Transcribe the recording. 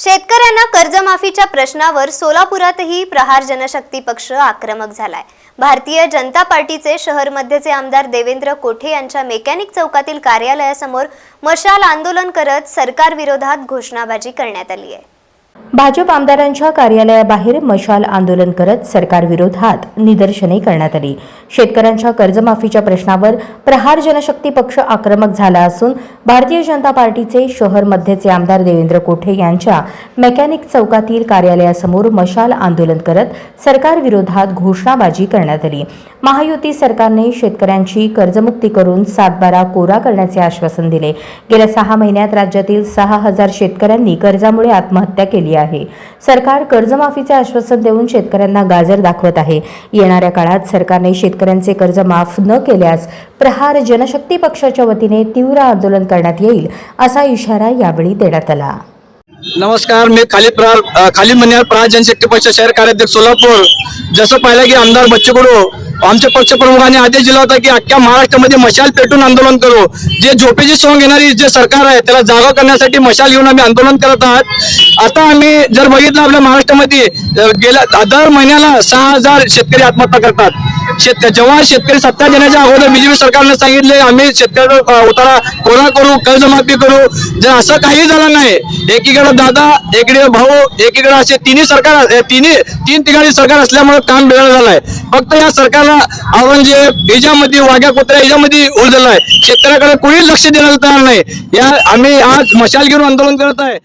शेतकऱ्यांना कर्जमाफीच्या प्रश्नावर सोलापुरातही प्रहार जनशक्ती पक्ष आक्रमक झालाय. भारतीय जनता पार्टीचे शहर मध्यचे आमदार देवेंद्र कोठे यांच्या मेकॅनिक चौकातील कार्यालयासमोर मशाल आंदोलन करत सरकारविरोधात घोषणाबाजी करण्यात आली आहे. भाजप आमदारांच्या कार्यालयाबाहेर मशाल आंदोलन करत सरकारविरोधात निदर्शने करण्यात आली. शेतकऱ्यांच्या कर्जमाफीच्या प्रश्नावर प्रहार जनशक्ती पक्ष आक्रमक झाला असून भारतीय जनता पार्टीचे शहर मध्यचे आमदार देवेंद्र कोठे यांच्या मेकॅनिक चौकातील कार्यालयासमोर मशाल आंदोलन करत सरकारविरोधात घोषणाबाजी करण्यात आली. महायुती सरकारने शेतकऱ्यांची कर्जमुक्ती करून सातबारा कोरा करण्याचे आश्वासन दिले. गेल्या सहा महिन्यात राज्यातील सहा हजार शेतकऱ्यांनी कर्जामुळे आत्महत्या केली आहे. सरकार कर्जमाफीचे आश्वासन देऊन शेतकऱ्यांना गाजर दाखवत आहे. येणाऱ्या काळात सरकारने शेतकऱ्यांचे कर्ज माफ न केल्यास प्रहार जनशक्ती पक्षाच्या वतीने तीव्र आंदोलन करण्यात येईल असा इशारा यावेळी देण्यात आला. नमस्कार मी खालीद प्रहार खालीद मनियार प्रहार जनशक्ती पक्ष शहर कार्याध्यक्ष सोलापूर. जसं पाहिलं की आमदार बच्चू कडू आमच्या पक्षप्रमुखांनी आदेश दिला होता की अख्ख्या महाराष्ट्रामध्ये मशाल पेटून आंदोलन करू. जे झोपेची सोंग घेणारी जे सरकार आहे त्याला जागा करण्यासाठी मशाल घेऊन आम्ही आंदोलन करत आहात. आता आम्ही जर बघितलं आपल्या महाराष्ट्रामध्ये गेल्या दर महिन्याला सहा हजार शेतकरी आत्महत्या करतात. शेत जेव्हा शेतकरी सत्ता देण्याच्या अगोदर बीजेपी सरकारने सांगितले आम्ही शेतकऱ्याचा उतारा कोरा करू कर्जमाफी करू. जर असं काही झालं नाही एकीकडे दादा एकीकडे भाऊ एकीकडे असे तिन्ही सरकार तिन्ही तीन ठिकाणी सरकार असल्यामुळे काम वेगळं झालंय. फक्त या सरकारला औरंगजेब याच्यामध्ये वाघ्या कुत्र्या याच्यामध्ये उलझलं आहे शेतकऱ्याकडे कोणीच लक्ष देण्याचं तयार नाही. या आम्ही आज मशाल घेऊन आंदोलन करत आहे.